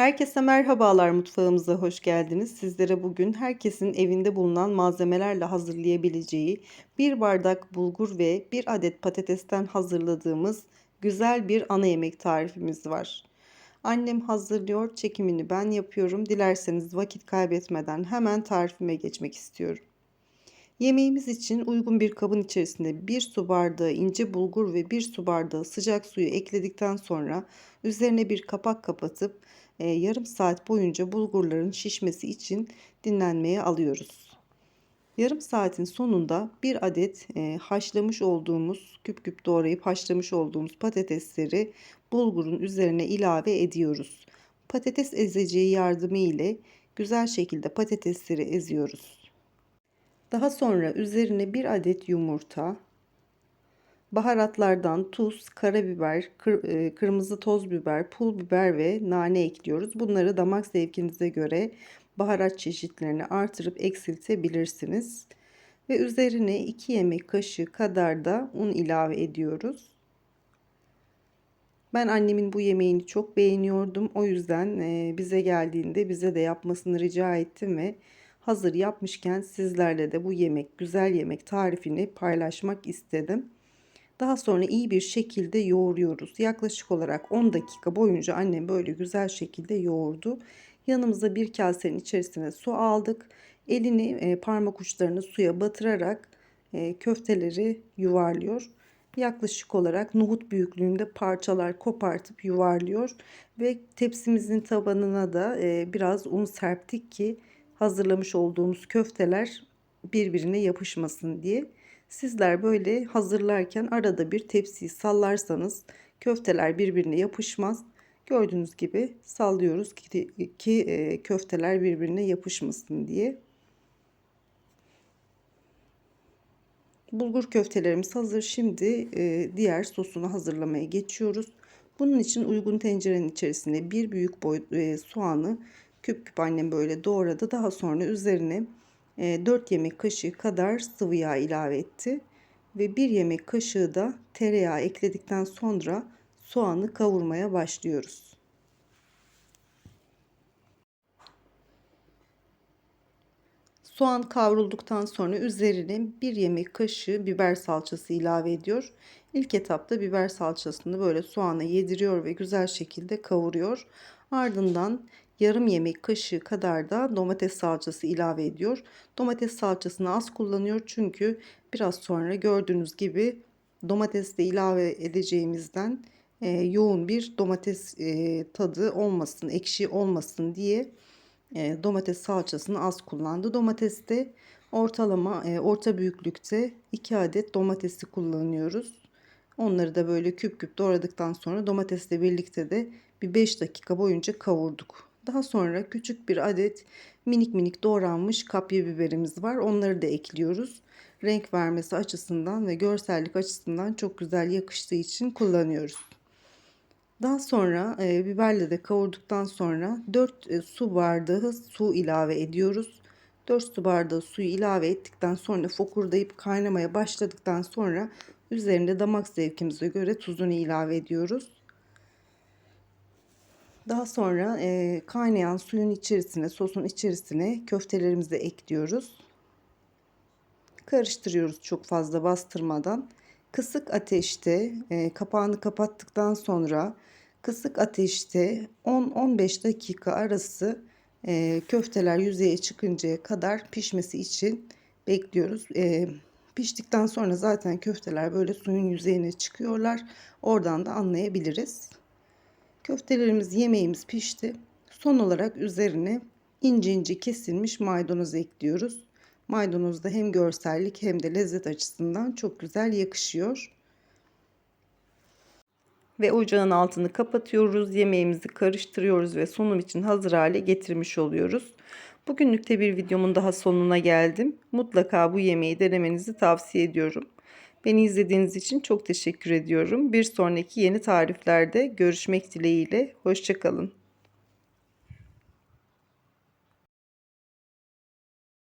Herkese merhabalar mutfağımıza hoş geldiniz. Sizlere bugün herkesin evinde bulunan malzemelerle hazırlayabileceği bir bardak bulgur ve bir adet patatesten hazırladığımız güzel bir ana yemek tarifimiz var. Annem hazırlıyor, çekimini ben yapıyorum. Dilerseniz vakit kaybetmeden hemen tarifime geçmek istiyorum. Yemeğimiz için uygun bir kabın içerisine 1 su bardağı ince bulgur ve 1 su bardağı sıcak suyu ekledikten sonra üzerine bir kapak kapatıp e, yarım saat boyunca bulgurların şişmesi için dinlenmeye alıyoruz. Yarım saatin sonunda bir adet e, haşlamış olduğumuz küp küp doğrayıp haşlamış olduğumuz patatesleri bulgurun üzerine ilave ediyoruz. Patates ezeceği yardımı ile güzel şekilde patatesleri eziyoruz. Daha sonra üzerine bir adet yumurta, baharatlardan tuz, karabiber, kır, e, kırmızı toz biber, pul biber ve nane ekliyoruz. Bunları damak zevkinize göre baharat çeşitlerini artırıp eksiltebilirsiniz. Ve üzerine 2 yemek kaşığı kadar da un ilave ediyoruz. Ben annemin bu yemeğini çok beğeniyordum. O yüzden e, bize geldiğinde bize de yapmasını rica ettim ve hazır yapmışken sizlerle de bu yemek, güzel yemek tarifini paylaşmak istedim. Daha sonra iyi bir şekilde yoğuruyoruz. Yaklaşık olarak 10 dakika boyunca annem böyle güzel şekilde yoğurdu. Yanımıza bir kasenin içerisine su aldık. Elini e, parmak uçlarını suya batırarak e, köfteleri yuvarlıyor. Yaklaşık olarak nohut büyüklüğünde parçalar kopartıp yuvarlıyor ve tepsimizin tabanına da e, biraz un serptik ki hazırlamış olduğumuz köfteler birbirine yapışmasın diye. Sizler böyle hazırlarken arada bir tepsiyi sallarsanız köfteler birbirine yapışmaz. Gördüğünüz gibi sallıyoruz ki, ki e, köfteler birbirine yapışmasın diye. Bulgur köftelerimiz hazır. Şimdi e, diğer sosunu hazırlamaya geçiyoruz. Bunun için uygun tencerenin içerisine bir büyük boy e, soğanı küp küp annem böyle doğradı. Daha sonra üzerine 4 e, yemek kaşığı kadar sıvı yağ ilave etti. Ve 1 yemek kaşığı da tereyağı ekledikten sonra soğanı kavurmaya başlıyoruz. Soğan kavrulduktan sonra üzerine 1 yemek kaşığı biber salçası ilave ediyor. İlk etapta biber salçasını böyle soğana yediriyor ve güzel şekilde kavuruyor. Ardından yarım yemek kaşığı kadar da domates salçası ilave ediyor. Domates salçasını az kullanıyor çünkü biraz sonra gördüğünüz gibi domates de ilave edeceğimizden e, yoğun bir domates e, tadı olmasın, ekşi olmasın diye e, domates salçasını az kullandı. Domateste ortalama e, orta büyüklükte 2 adet domatesi kullanıyoruz. Onları da böyle küp küp doğradıktan sonra domatesle birlikte de bir 5 dakika boyunca kavurduk. Daha sonra küçük bir adet minik minik doğranmış kapya biberimiz var. Onları da ekliyoruz. Renk vermesi açısından ve görsellik açısından çok güzel yakıştığı için kullanıyoruz. Daha sonra e, biberle de kavurduktan sonra 4 e, su bardağı su ilave ediyoruz. 4 su bardağı suyu ilave ettikten sonra fokurdayıp kaynamaya başladıktan sonra üzerinde damak zevkimize göre tuzunu ilave ediyoruz. Daha sonra e, kaynayan suyun içerisine, sosun içerisine köftelerimizi ekliyoruz. Karıştırıyoruz çok fazla bastırmadan. Kısık ateşte e, kapağını kapattıktan sonra kısık ateşte 10-15 dakika arası e, köfteler yüzeye çıkıncaya kadar pişmesi için bekliyoruz. E, piştikten sonra zaten köfteler böyle suyun yüzeyine çıkıyorlar. Oradan da anlayabiliriz. Köftelerimiz yemeğimiz pişti. Son olarak üzerine ince ince kesilmiş maydanoz ekliyoruz. Maydanoz da hem görsellik hem de lezzet açısından çok güzel yakışıyor. Ve ocağın altını kapatıyoruz. Yemeğimizi karıştırıyoruz ve sunum için hazır hale getirmiş oluyoruz. Bugünlük de bir videomun daha sonuna geldim. Mutlaka bu yemeği denemenizi tavsiye ediyorum. Beni izlediğiniz için çok teşekkür ediyorum. Bir sonraki yeni tariflerde görüşmek dileğiyle. Hoşçakalın.